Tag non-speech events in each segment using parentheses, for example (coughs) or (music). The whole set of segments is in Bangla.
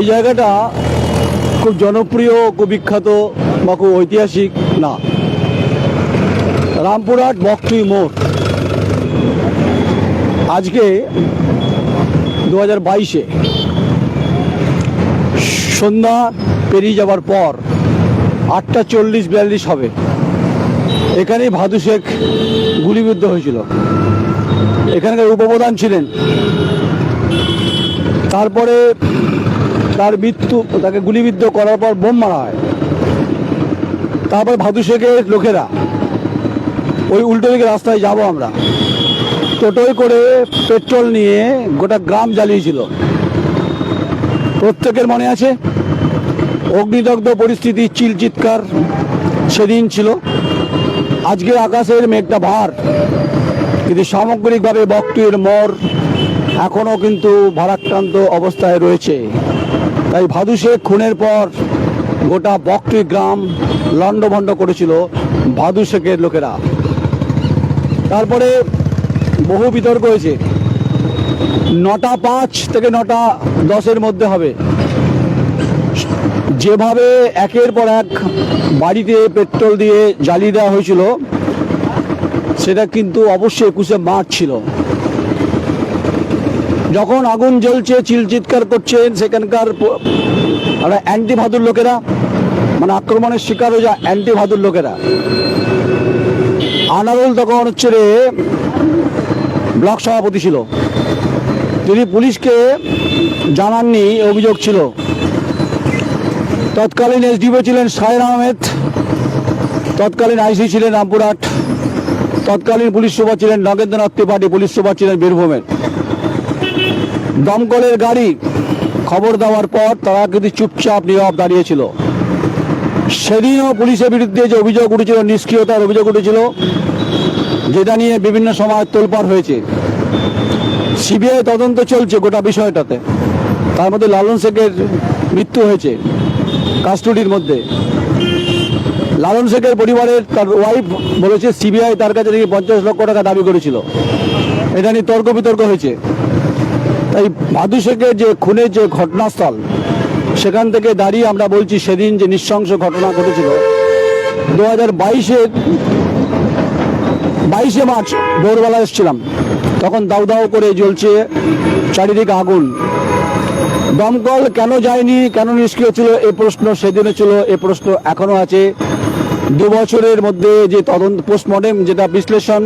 এই জায়গাটা খুব জনপ্রিয়, খুব বিখ্যাত বা খুব ঐতিহাসিক না। রামপুরহাট বকটুই মোড়। আজকে দু হাজার বাইশে সন্ধ্যা পেরিয়ে যাওয়ার পর আটটা চল্লিশ বিয়াল্লিশ হবে। এখানেই ভাদু শেখ গুলিবিদ্ধ হয়েছিল। এখানকার উপপ্রধান ছিলেন। তারপরে তার মৃত্যু, তাকে গুলিবিদ্ধ করার পর বোম মারা হয়। তারপর ভাদু শেখের লোকেরা, ওই উল্টো দিকে রাস্তায় যাব আমরা। টোটোয় করে পেট্রোল নিয়ে গোটা গ্রাম জ্বালিয়েছিল। প্রত্যেকের মনে আছে, অগ্নিদগ্ধ পরিস্থিতি, চিল চিৎকার সেদিন ছিল। আজকে আকাশের মেঘটা ভার, কিন্তু সামগ্রিকভাবে বকটুয়ের মোড় এখনও কিন্তু ভারাক্রান্ত অবস্থায় রয়েছে। তাই ভাদু শেখ খুনের পর গোটা বকটুই গ্রাম লণ্ডভণ্ড করেছিল ভাদু শেখের লোকেরা। তারপরে বহু বিতর্ক হয়েছে। নটা পাঁচ থেকে নটা দশের মধ্যে হবে। যেভাবে একের পর এক বাড়িতে পেট্রোল দিয়ে জ্বালিয়ে দেওয়া হয়েছিল, সেটা কিন্তু অবশ্যই একুশে মার্চ ছিল। যখন আগুন জ্বলছে, চিল চিৎকার করছেন সেখানকার অ্যান্টি ভাদুর লোকেরা মানে আক্রমণের শিকার হয়ে যায় অ্যান্টি ভাদুর লোকেরা। আনারুল তখন হচ্ছে রে, ব্লক সভাপতি ছিল। তিনি পুলিশকে জানাননি অভিযোগ ছিল। তৎকালীন এসডিও ছিলেন সাহের আহমেদ, তৎকালীন আইসি ছিলেন রামপুরহাট, তৎকালীন পুলিশ সুপার ছিলেন নগেন্দ্রনাথ ত্রিপাঠী, পুলিশ সুপার ছিলেন বীরভূমের। দমকলের গাড়ি খবর দেওয়ার পর তারা কিন্তু চুপচাপ নীরব দাঁড়িয়েছিল। সেদিনও পুলিশের বিরুদ্ধে যে অভিযোগ উঠেছিল, নিষ্ক্রিয়তার অভিযোগ উঠেছিল, যেটা নিয়ে বিভিন্ন সময় তোলপাড় হয়েছে। সিবিআই তদন্ত চলছে গোটা বিষয়টাতে। তার মধ্যে লালন শেখের মৃত্যু হয়েছে কাস্টডির মধ্যে। লালন শেখের পরিবারের তার ওয়াইফ বলেছে, সিবিআই তার কাছে নাকি পঞ্চাশ লক্ষ টাকা দাবি করেছিল। এটা নিয়ে তর্ক বিতর্ক হয়েছে। তাই ভাদুশেখের যে খুনের যে ঘটনাস্থল, সেখান থেকে দাঁড়িয়ে আমরা বলছি সেদিন যে নৃশংস ঘটনা ঘটেছিল। দু হাজার বাইশের বাইশে মার্চ ভোরবেলা এসেছিলাম। তখন দাউ দাউ করে জ্বলছে চারিদিকে আগুন। দমকল কেন যায়নি, কেন নিষ্ক্রিয় ছিল, এ প্রশ্ন সেদিনে ছিল, এ প্রশ্ন এখনও আছে। দু বছরের মধ্যে যে তদন্ত, পোস্টমর্টেম যেটা বিশ্লেষণ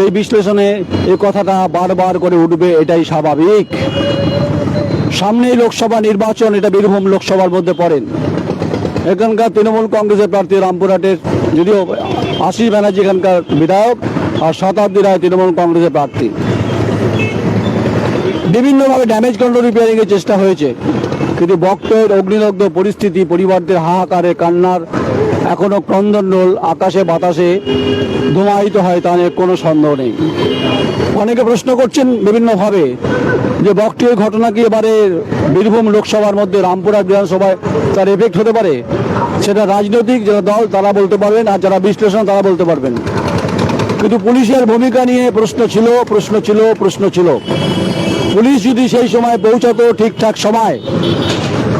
সেই বিশ্লেষণে এই কথাটা বারবার করে উঠবে, এটাই স্বাভাবিক। সামনেই লোকসভা নির্বাচন, এটা বীরভূম লোকসভার মধ্যে পড়েন। এখানকার তৃণমূল কংগ্রেসের প্রার্থী রামপুরহাটের যদিও আশিস ব্যানার্জি এখানকার বিধায়ক আর শতাব্দী রায় তৃণমূল কংগ্রেসের প্রার্থী। বিভিন্নভাবে ড্যামেজ কন্ট্রোল রিপেয়ারিংয়ের চেষ্টা হয়েছে। কিন্তু বক্তের অগ্নিদগ্ধ পরিস্থিতি, পরিবারদের হাহাকারে, কান্নার এখনও ক্রন্দনরোল আকাশে বাতাসে ধুমায়িত হয় তা নিয়ে কোনো সন্দেহ নেই। অনেকে প্রশ্ন করছেন বিভিন্নভাবে যে বকটির ঘটনা কি এবারে বীরভূম লোকসভার মধ্যে রামপুরহাট বিধানসভায় তার এফেক্ট হতে পারে? সেটা রাজনৈতিক যারা দল, তারা বলতে পারবেন আর যারা বিশ্লেষণ, তারা বলতে পারবেন। কিন্তু পুলিশের ভূমিকা নিয়ে প্রশ্ন ছিল প্রশ্ন ছিল প্রশ্ন ছিল। পুলিশ যদি সেই সময় পৌঁছাতো ঠিকঠাক সময়,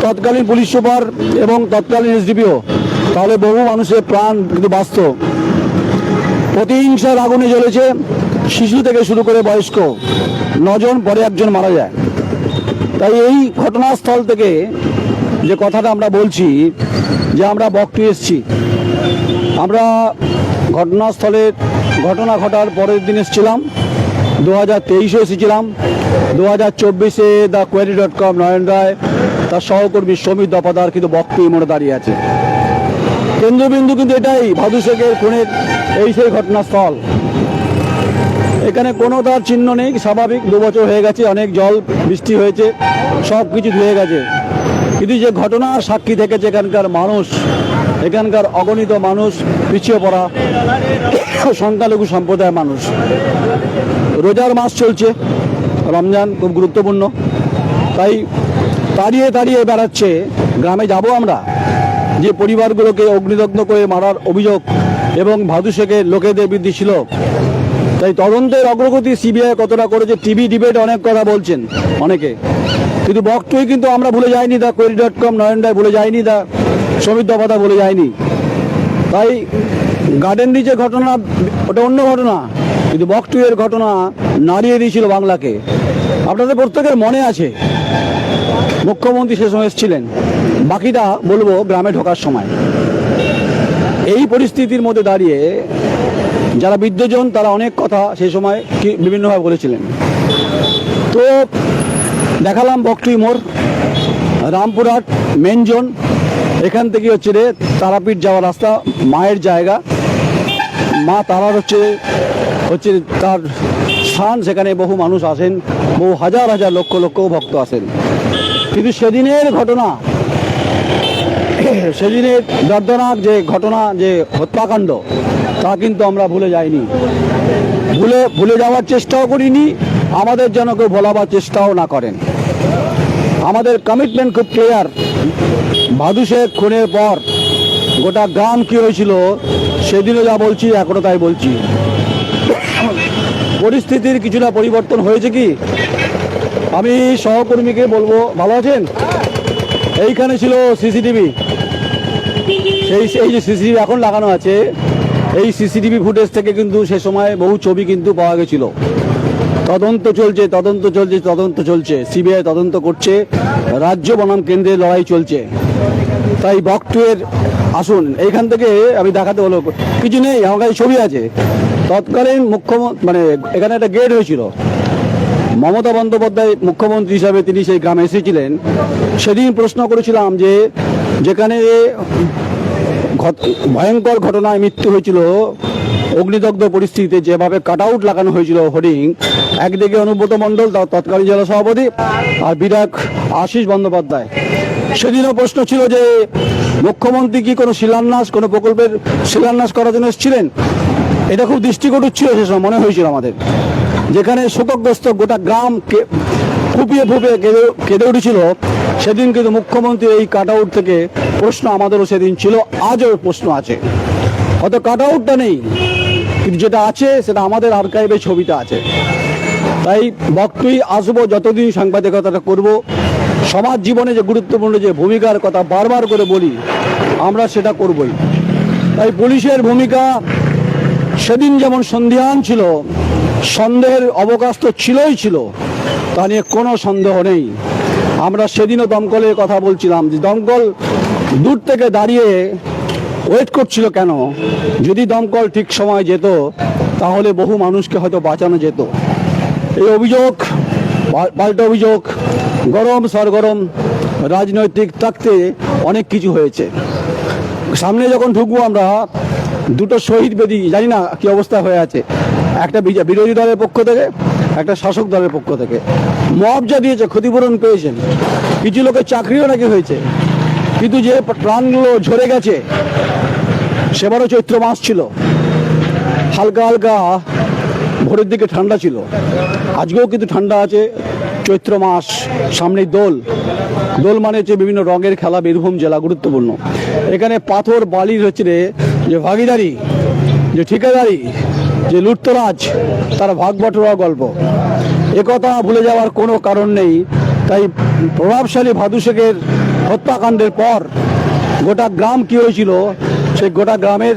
তৎকালীন পুলিশ সুপার এবং তৎকালীন এসডিপিও, তাহলে বহু মানুষের প্রাণ কিন্তু বাঁচত। প্রতিহিংসার আগুনে জ্বলেছে শিশু থেকে শুরু করে বয়স্ক, নজন পরে একজন মারা যায়। তাই এই ঘটনাস্থল থেকে যে কথাটা আমরা বলছি, যে আমরা বকটু এসছি, আমরা ঘটনাস্থলের ঘটনা ঘটার পরের দিন এসেছিলাম। দু হাজার তেইশে এসেছিলাম দু হাজার চব্বিশে the quarry dot com Nayan Roy, তার সহকর্মী সমীর দপাদার কিন্তু বক্তব্য মনে দাঁড়িয়ে আছে। কেন্দ্রবিন্দু কিন্তু এটাই, ভাদু শেখের খুনের এই সেই ঘটনাস্থল। এখানে কোনো তার চিহ্ন নেই, স্বাভাবিক দু বছর হয়ে গেছে, অনেক জল, বৃষ্টি হয়েছে, সব কিছু ধুয়ে গেছে। কিন্তু যে ঘটনার সাক্ষী থেকেছে এখানকার মানুষ, এখানকার অগণিত মানুষ, পিছিয়ে পড়া সংখ্যালঘু সম্প্রদায়ের মানুষ। রোজার মাস চলছে, রমজান খুব গুরুত্বপূর্ণ। তাই তাড়িয়ে তাড়িয়ে বেড়াচ্ছে, গ্রামে যাব আমরা। যে পরিবারগুলোকে অগ্নিদগ্ধ করে মারার অভিযোগ এবং ভাদু শেখের লোকেদের বৃদ্ধি ছিল। তাই তদন্তের অগ্রগতি সিবিআই কতটা করেছে, টিভি ডিবেট অনেক কথা বলছেন অনেকে। কিন্তু বকটুই কিন্তু আমরা ভুলে যাইনি দা কোয়েরি ডট কম নরেন্দ্রায় ভুলে যাইনি দা, সমিত দফাদা ভুলে যায়নি। তাই গার্ডেন রিচের ঘটনা, ওটা অন্য ঘটনা। কিন্তু বকটুয়ের ঘটনা নাড়িয়ে দিয়েছিল বাংলাকে। আপনাদের প্রত্যেকের মনে আছে, মুখ্যমন্ত্রী সে সময় এসেছিলেন। বাকিটা বলব গ্রামে ঢোকার সময়। এই পরিস্থিতির মধ্যে দাঁড়িয়ে যারা বিদ্যজন তারা অনেক কথা সেই সময় বিভিন্নভাবে বলেছিলেন। তো দেখালাম বকটুই মোড়, রামপুরহাট মেন জোন এখান থেকে হচ্ছে রে তারাপীঠ যাওয়ার রাস্তা, মায়ের জায়গা। মা তারার হচ্ছে হচ্ছে তার স্থান সেখানে বহু মানুষ আসেন, বহু হাজার হাজার লক্ষ লক্ষ ভক্ত আসেন। কিন্তু সেদিনের ঘটনা, (coughs) সেদিনের দর্দনাক যে ঘটনা, যে হত্যাকাণ্ড, তা কিন্তু আমরা ভুলে যাইনি। ভুলে ভুলে যাওয়ার চেষ্টাও করিনি, আমাদের যেন কেউ ভোলাবার চেষ্টাও না করেন। আমাদের কমিটমেন্ট খুব ক্লিয়ার ভাদু শেখ খুনের পর গোটা গ্রাম কি হয়েছিল, সেদিনও যা বলছি, এখনও তাই বলছি। পরিস্থিতির কিছুটা পরিবর্তন হয়েছে কি? আমি সহকর্মীকে বলব, ভালো আছেন? এইখানে ছিল সিসিটিভি। সেই, এই যে সিসিটিভি এখন লাগানো আছে, এই সিসিটিভি ফুটেজ থেকে কিন্তু সে সময় বহু ছবি কিন্তু পাওয়া গেছিল। তদন্ত চলছে তদন্ত চলছে তদন্ত চলছে। সিবিআই তদন্ত করছে, রাজ্য বনাম কেন্দ্রের লড়াই চলছে। তাই বকটুয়ের আসুন, এইখান থেকে আমি দেখাতে হলো, কিছু নেই, আমার কাছে ছবি আছে। তৎকালীন মুখ্যমন্ত্রী মানে এখানে একটা গেট হয়েছিল। মমতা বন্দ্যোপাধ্যায় মুখ্যমন্ত্রী হিসাবে তিনি সেই গ্রামে এসেছিলেন। সেদিন প্রশ্ন করেছিলাম যে, যেখানে ভয়ঙ্কর ঘটনায় মৃত্যু হয়েছিল, অগ্নিদগ্ধ পরিস্থিতিতে যেভাবে কাট আউট লাগানো হয়েছিল হোর্ডিং একদিকে অনুব্রত মণ্ডল তৎকালীন জেলা সভাপতি, আর বিধায়ক আশিস বন্দ্যোপাধ্যায়। সেদিনও প্রশ্ন ছিল যে, মুখ্যমন্ত্রী কি কোনো শিলান্যাস, কোনো প্রকল্পের শিলান্যাস করার জন্য এসেছিলেন? এটা খুব দৃষ্টিকটু ছিল সে মনে হয়েছিল আমাদের। যেখানে শোকগ্রস্ত গোটা গ্রাম ফুপিয়ে ফুপিয়ে কেঁদে কেঁদে উঠেছিল, সেদিন কিন্তু মুখ্যমন্ত্রী এই কাট আউট থেকে প্রশ্ন আমাদেরও সেদিন ছিল, আজও প্রশ্ন আছে। হয়তো কাট আউটটা নেই, কিন্তু যেটা আছে, সেটা আমাদের আর্কাইভে ছবিটা আছে। তাই বক্তব্য আসব যতদিন সাংবাদিকতাটা করব, সমাজ জীবনে যে গুরুত্বপূর্ণ যে ভূমিকার কথা বারবার করে বলি, আমরা সেটা করবই। তাই পুলিশের ভূমিকা সেদিন যেমন সন্দেহান ছিল, সন্দেহের অবকাশ তো ছিলই ছিল, তা নিয়ে কোনো সন্দেহ নেই। আমরা সেদিনও দমকলের কথা বলছিলাম যে দমকল দূর থেকে দাঁড়িয়ে ওয়েট করছিল কেন? যদি দমকল ঠিক সময় যেত, তাহলে বহু মানুষকে হয়তো বাঁচানো যেত। এই অভিযোগ পাল- পাল্টা অভিযোগ, গরম সরগরম রাজনৈতিক থাকতে অনেক কিছু হয়েছে। সামনে যখন ঢুকবো আমরা দুটো শহীদ বেদি, জানি না কি অবস্থা হয়ে আছে। একটা বিরোধী দলের পক্ষ থেকে, একটা শাসক দলের পক্ষ থেকে। মুআবজা দিয়েছে ক্ষতিপূরণ পেয়েছেন। কিছু লোকের চাকরিও নাকি হয়েছে। কিন্তু যে প্রাণগুলো ঝরে গেছে, সেবারও চৈত্র মাস ছিল। হালকা হালকা ভোরের দিকে ঠান্ডা ছিল। আজকেও কিন্তু ঠান্ডা আছে। চৈত্র মাস সামনে দোল। দোল মানে হচ্ছে বিভিন্ন রঙের খেলা, বীরভূম জেলা গুরুত্বপূর্ণ। এখানে পাথর, বালির হচ্ছে যে ভাগিদারি, যে ঠিকাদারি, যে লুটতরাজ, তার ভাগ বটরা গল্প একথা ভুলে যাওয়ার কোনো কারণ নেই। তাই প্রভাবশালী ভাদু শেখের হত্যাকাণ্ডের পর গোটা গ্রাম কি হয়েছিল সেই গোটা গ্রামের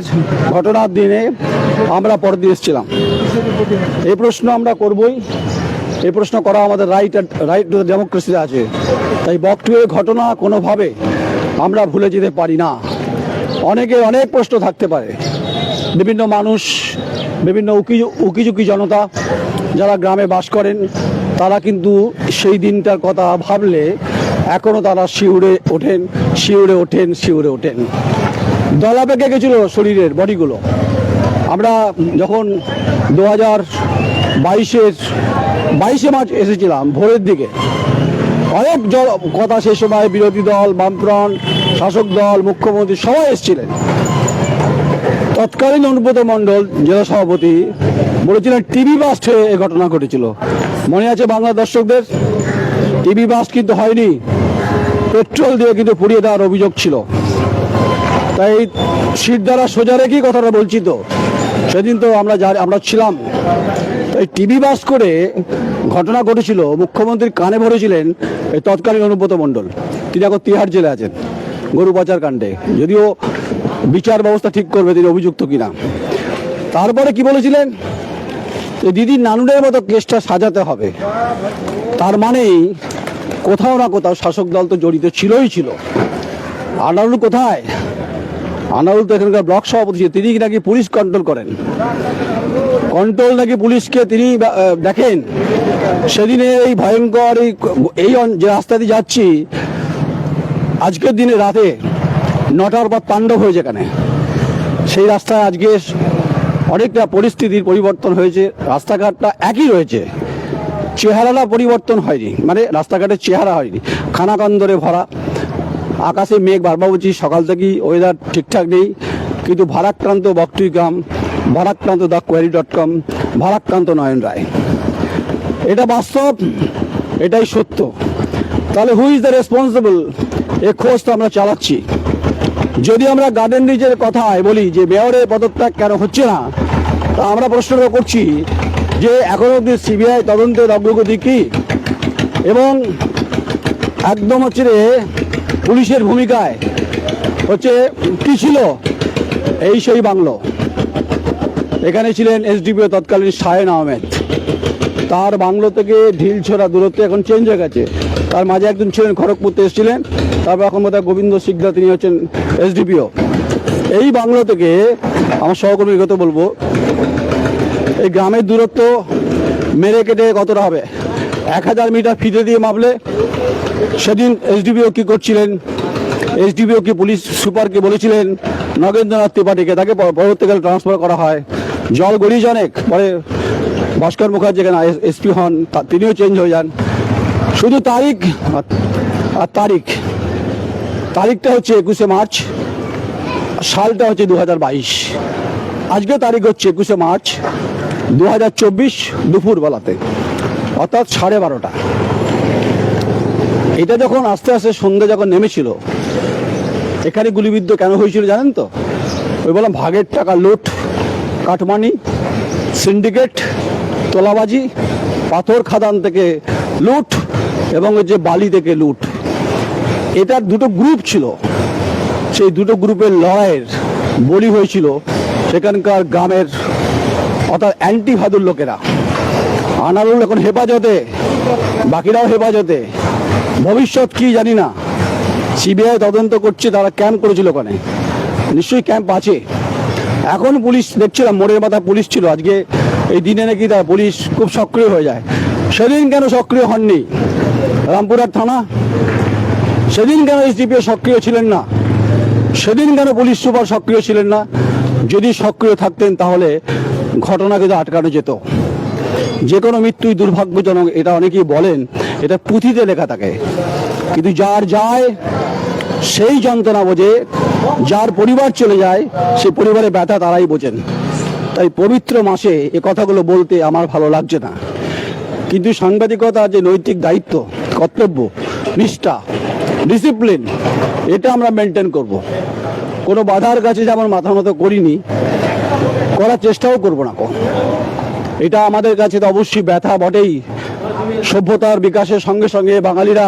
ঘটনার দিনে আমরা পরদিন এসেছিলাম। এই প্রশ্ন আমরা করবই। এই প্রশ্ন করা আমাদের রাইট রাইট টু ডেমোক্রেসিতে আছে। তাই বকটুয়ের ঘটনা কোনোভাবে আমরা ভুলে যেতে পারি না। অনেকে অনেক প্রশ্ন থাকতে পারে। বিভিন্ন মানুষ, বিভিন্ন উকি, উকিঝুঁকি জনতা যারা গ্রামে বাস করেন, তারা কিন্তু সেই দিনটার কথা ভাবলে এখনও তারা শিউরে ওঠেন শিউরে ওঠেন শিউরে ওঠেন। দলা পেকে গেছিল শরীরের বডিগুলো। আমরা যখন দু হাজার বাইশের, বাইশে মার্চ এসেছিলাম, ভোরের দিকে অনেক কথা সে সময় বিরোধী দল, বামফ্রন্ট, শাসক দল, মুখ্যমন্ত্রী সবাই এসেছিলেন। তৎকালীন অনুব্রত মণ্ডল জেলা সভাপতি বলেছিলেন, টিভি বাস্ট হয়ে এ ঘটনা ঘটেছিল। মনে আছে বাংলা দর্শকদের? টিভি বাস্ট কিন্তু হয়নি। পেট্রোল দিয়ে কিন্তু পুড়িয়ে দেওয়ার অভিযোগ ছিল। তাই সিট দ্বারা সোজা রেখেই কথাটা বলছি তো। সেদিন তো আমরা আমরা ছিলাম। টিভি বাস করে ঘটনা ঘটেছিল, মুখ্যমন্ত্রীর কানে ভরেছিলেন এই তৎকালীন অনুব্রত মণ্ডল। তিনি এখন তিহার জেলে আছেন, গরু পাচার কাণ্ডে। যদিও বিচার ব্যবস্থা ঠিক করবে, তিনি অভিযুক্ত কিনা। তারপরে কি বলেছিলেন? যে দিদির নানুরের মতো কেসটা সাজাতে হবে। তার মানেই কোথাও না কোথাও শাসক দল তো জড়িত ছিলই ছিল। আনারুল কোথায়? আনারুল তো এখানকার ব্লক সভাপতি তিনি নাকি পুলিশ কন্ট্রোল করেন? কন্ট্রোল নাকি পুলিশকে তিনি দেখেন? সেদিনে এই ভয়ঙ্কর এই যে রাস্তা দিয়ে যাচ্ছি, আজকের দিনে রাতে নটার পর তাণ্ডব হয়েছে এখানে। সেই রাস্তায় আজকে অনেকটা পরিস্থিতির পরিবর্তন হয়েছে, রাস্তাঘাটটা একই রয়েছে। চেহারাটা পরিবর্তন হয়নি মানে রাস্তাঘাটের চেহারা হয়নি। খানাকান্দরে ভরা, আকাশে মেঘ বারবার বলছি সকাল থেকেই ওয়েদার ঠিকঠাক নেই, কিন্তু ভারাক্রান্ত বক্তৃ গ্রাম ভারাক্রান্ত দ্য কোয়ারি ডট কম, ভারাক্রান্ত নয়ন রায়। এটা বাস্তব, এটাই সত্য। তাহলে হু ইজ দ্য রেসপন্সিবল এ খোঁজ তো আমরা চালাচ্ছি। যদি আমরা গার্ডেন রিজের কথায় বলি যে মেয়রের পদত্যাগ কেন হচ্ছে না, তা আমরা প্রশ্ন করছি যে এখনও অব্দি সিবিআই তদন্তের অগ্রগতি কি? এবং একদম হচ্ছে পুলিশের ভূমিকায় হচ্ছে কি ছিল এই সেই বাংলো? এখানে ছিলেন এসডিপিও তৎকালীন শাহেন আহমেদ। তার বাংলো থেকে ঢিল ছোড়া দূরত্ব এখন চেঞ্জ হয়ে গেছে। তার মাঝে একজন ছিলেন খড়গপুর থেকে এসেছিলেন, তারপর এখন বোধহয় গোবিন্দ সিকদা তিনি হচ্ছেন এসডিপিও। এই বাংলো থেকে আমার সহকর্মীর কথা বলব, এই গ্রামের দূরত্ব মেরে কেটে কতটা হবে? এক হাজার মিটার ফিতে দিয়ে মাপলে সেদিন এসডিপিও কী করছিলেন? এসডিপিও কি পুলিশ সুপারকে বলেছিলেন? নগেন্দ্রনাথ ত্রিপাঠীকে, তাকে পরবর্তীকালে ট্রান্সফার করা হয়। জল গড়িয়েছে অনেক পরে ভাস্কর মুখার্জি এখানে এসপি হন তিনিও চেঞ্জ হয়ে যান। শুধু তারিখ আর- আর তারিখ। তারিখটা হচ্ছে একুশে মার্চ, সালটা হচ্ছে দু হাজার বাইশ। আজকে তারিখ হচ্ছে একুশে মার্চ দু হাজার চব্বিশ দুপুরবেলাতে, অর্থাৎ সাড়ে বারোটা। এটা যখন আস্তে আস্তে সন্ধ্যে যখন নেমেছিল, এখানে গুলিবিদ্ধ কেন হয়েছিল জানেন তো? ওই বললাম, ভাগের টাকা লুট। কাটমানি সিন্ডিকেট তোলাবাজি, পাথর খাদান থেকে লুট এবং যে বালি থেকে লুট। এটার দুটো গ্রুপ ছিল। সেই দুটো গ্রুপের লড়াইয়ের বলি হয়েছিল সেখানকার গ্রামের, অর্থাৎ অ্যান্টি ভাদুর লোকেরা। আনারুল এখন হেফাজতে, বাকিরাও হেফাজতে। ভবিষ্যৎ কি জানি না। সিবিআই তদন্ত করছে, তারা ক্যাম্প করেছিল ওখানে। নিশ্চয়ই ক্যাম্প আছে। এখন পুলিশ দেখছিলাম, মোড়ের মাথা পুলিশ ছিল। আজকে এই দিনে নাকি তার পুলিশ খুব সক্রিয় হয়ে যায়। সেদিন কেন সক্রিয় হননি? রামপুরহাট থানা? সেদিন কেন এসডিপিও সক্রিয় ছিলেন না? সেদিন কেন পুলিশ সুপার সক্রিয় ছিলেন না? যদি সক্রিয় থাকতেন তাহলে ঘটনা কিন্তু আটকানো যেত। যে কোনো মৃত্যুই দুর্ভাগ্যজনক, এটা অনেকেই বলেন, এটা পুঁথিতে লেখা থাকে। কিন্তু যার যায় সেই যন্ত্রণা বোঝে, যার পরিবার চলে যায়, সে পরিবারে ব্যথা তারাই বোঝেন। তাই পবিত্র মাসে এ কথাগুলো বলতে আমার ভালো লাগছে না। কিন্তু সাংবাদিকতা যে নৈতিক দায়িত্ব, কর্তব্য, নিষ্ঠা ডিসিপ্লিন এটা আমরা মেনটেন করব। কোনো বাধার কাছে যেমন মাথা মতো করিনি, করার চেষ্টাও করব না কো এটা আমাদের কাছে তো অবশ্যই ব্যথা বটেই। সভ্যতার বিকাশের সঙ্গে সঙ্গে বাঙালিরা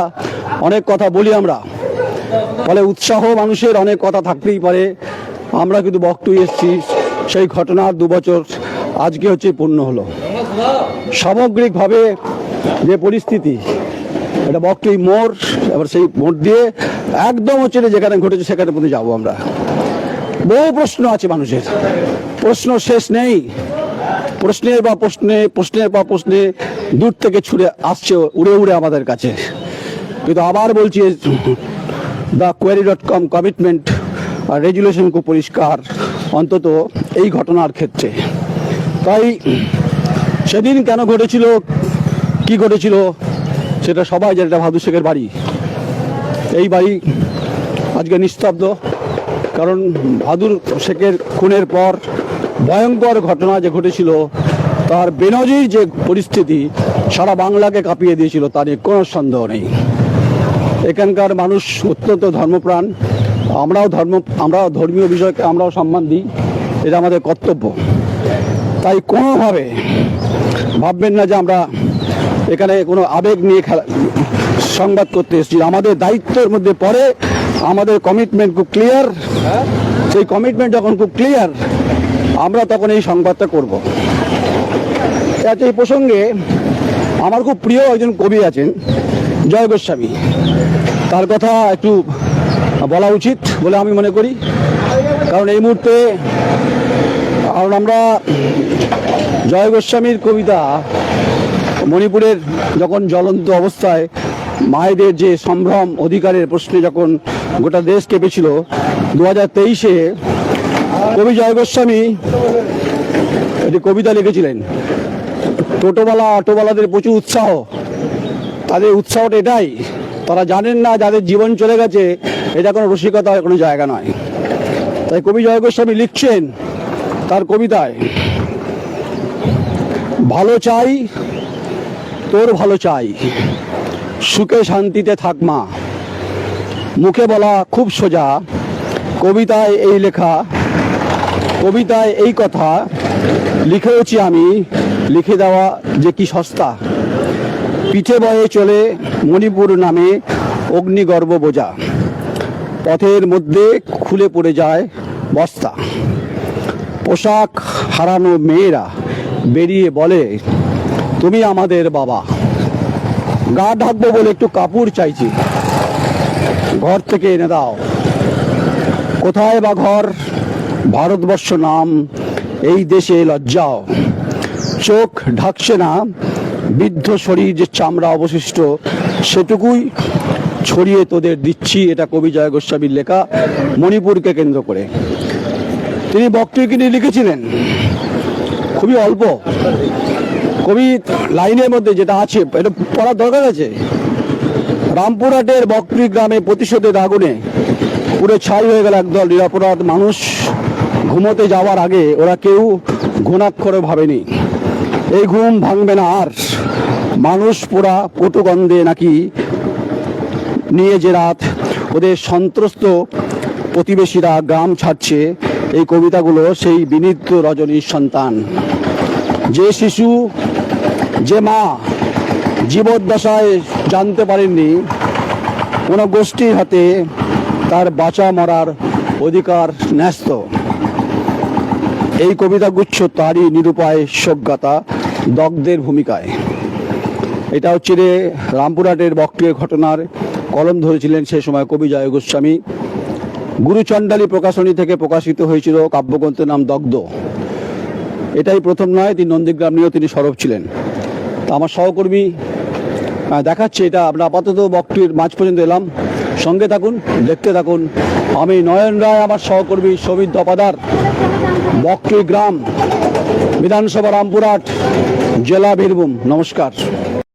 অনেক কথা বলি আমরা। ফলে উৎসাহ মানুষের অনেক কথা থাকতেই পারে। আমরা কিন্তু বক্তব্য এসেছি। সেই ঘটনার দু বছর আজকে হচ্ছে পূর্ণ হলো। সামগ্রিকভাবে যে পরিস্থিতি, এটা বকটুই মোড়, এবার সেই মোড় দিয়ে একদম হচ্ছে যেখানে ঘটেছে সেখানে পর্যন্ত যাব আমরা। বহু প্রশ্ন আছে মানুষের। প্রশ্ন শেষ নেই। প্রশ্নের বা প্রশ্নে, প্রশ্নের বা প্রশ্নে দূর থেকে ছুড়ে আসছে, উড়ে উড়ে আমাদের কাছে। কিন্তু আবার বলছি the quarry dot com commitment resolution খুব পরিষ্কার অন্তত এই ঘটনার ক্ষেত্রে। তাই সেদিন কেন ঘটেছিল, কি ঘটেছিল, সেটা সবাই জানে এটা ভাদু শেখের বাড়ি, এই বাড়ি আজকে নিস্তব্ধ। কারণ ভাদুর শেখের খুনের পর ভয়ঙ্কর ঘটনা যে ঘটেছিল, তার বেনজির যে পরিস্থিতি সারা বাংলাকে কাঁপিয়ে দিয়েছিল তা নিয়ে কোনো সন্দেহ নেই। এখানকার মানুষ অত্যন্ত ধর্মপ্রাণ। আমরাও ধর্ম, আমরাও ধর্মীয় বিষয়কে আমরাও সম্মান দিই। এটা আমাদের কর্তব্য। তাই কোনোভাবে ভাববেন না যে আমরা এখানে কোনো আবেগ নিয়ে খেলা, সংবাদ করতে এসেছি। আমাদের দায়িত্বের মধ্যে পড়ে আমাদের কমিটমেন্ট খুব ক্লিয়ার সেই কমিটমেন্ট যখন খুব ক্লিয়ার আমরা তখন এই সংবাদটা করব। আচ্ছা এই প্রসঙ্গে আমার খুব প্রিয় একজন কবি আছেন। জয় গোস্বামী। তার কথা একটু বলা উচিত বলে আমি মনে করি। কারণ এই মুহূর্তে, কারণ আমরা জয় গোস্বামীর কবিতা মণিপুরের যখন জ্বলন্ত অবস্থায় মায়েদের যে সম্ভ্রম অধিকারের প্রশ্নে যখন গোটা দেশ কেঁপেছিল দু হাজার তেইশে কবি জয় গোস্বামী একটি কবিতা লিখেছিলেন। টোটোওয়ালা অটোওয়ালাদের প্রচুর উৎসাহ। তাদের উৎসাহটা এটাই। তারা জানেন না যাদের জীবন চলে গেছে, এটা কোনো রসিকতার কোনো জায়গা নয়। তাই কবি জয় গোস্বামী লিখছেন তার কবিতায়, ভালো চাই, তোর ভালো চাই। সুখে শান্তিতে থাক মা। মুখে বলা খুব সোজা, কবিতায় এই লেখা, কবিতায় এই কথা, লিখেওছি আমি, লিখে দেওয়া যে কি সস্তা। পিঠে বয়ে চলে মণিপুর নামে অগ্নিগর্ভ বোঝা। পথের মধ্যে খুলে পড়ে যায় বস্তা। পোশাক হারানো মেয়েরা বেরিয়ে বলে, তুমি আমাদের বাবা। গা ঢাকবো বলে একটু কাপড় চাইছি। ঘর থেকে এনে দাও। কোথায় বা ঘর? ভারতবর্ষ নাম এই দেশে লজ্জাও। চোখ ঢাকছে না বৃদ্ধ শরীর যে চামড়া অবশিষ্ট, সেটুকুই ছড়িয়ে তোদের দিচ্ছি, এটা কবি জয় গোস্বামীর লেখা, মণিপুরকে কেন্দ্র করে। তিনি বক্তব্যকে নিয়ে লিখেছিলেন, খুবই অল্প। কবি লাইনের মধ্যে যেটা আছে, এটা পড়ার দরকার আছে। রামপুরহাটের বকরি গ্রামে প্রতিশোধের আগুনে পুরো ছাই হয়ে গেল একদল নিরাপরাধ মানুষ। ঘুমোতে যাওয়ার আগে ওরা কেউ ঘুণাক্ষরে ভাবেনি। এই ঘুম ভাঙবে না আর। মানুষ পোড়া পটুগন্ধে নাকি নিয়ে যে রাত ওদের সন্ত্রস্ত প্রতিবেশীরা গ্রাম ছাড়ছে, এই কবিতাগুলো সেই বিনীত রজনীর সন্তান। যে শিশু, যে মা জীবদ্দশায় জানতে পারেননি, কোনো গোষ্ঠীর হাতে তার বাঁচা মরার অধিকার ন্যস্ত। এই কবিতা গুচ্ছ তারই নিরুপায় সজ্ঞতা। দগ্ধের ভূমিকায়। এটা হচ্ছে রে রামপুরহাটের বক্রিয় ঘটনার কলম ধরেছিলেন সে সময় কবি জয় গোস্বামী। গুরুচণ্ডালী প্রকাশনী থেকে প্রকাশিত হয়েছিল কাব্যগ্রন্থের নাম দগ্ধ। এটাই প্রথম নয়, তিনি নন্দীগ্রাম নিয়েও তিনি সরব ছিলেন। তা আমার সহকর্মী দেখাচ্ছে এটা, আমরা আপাতত বকটির মাঝ পর্যন্ত এলাম। সঙ্গে থাকুন, দেখতে থাকুন। আমি নয়ন রায়, আমার সহকর্মী সমিত দপাদার। বকটি গ্রাম। বিধানসভা রামপুরহাট জেলা বীরভূম। নমস্কার।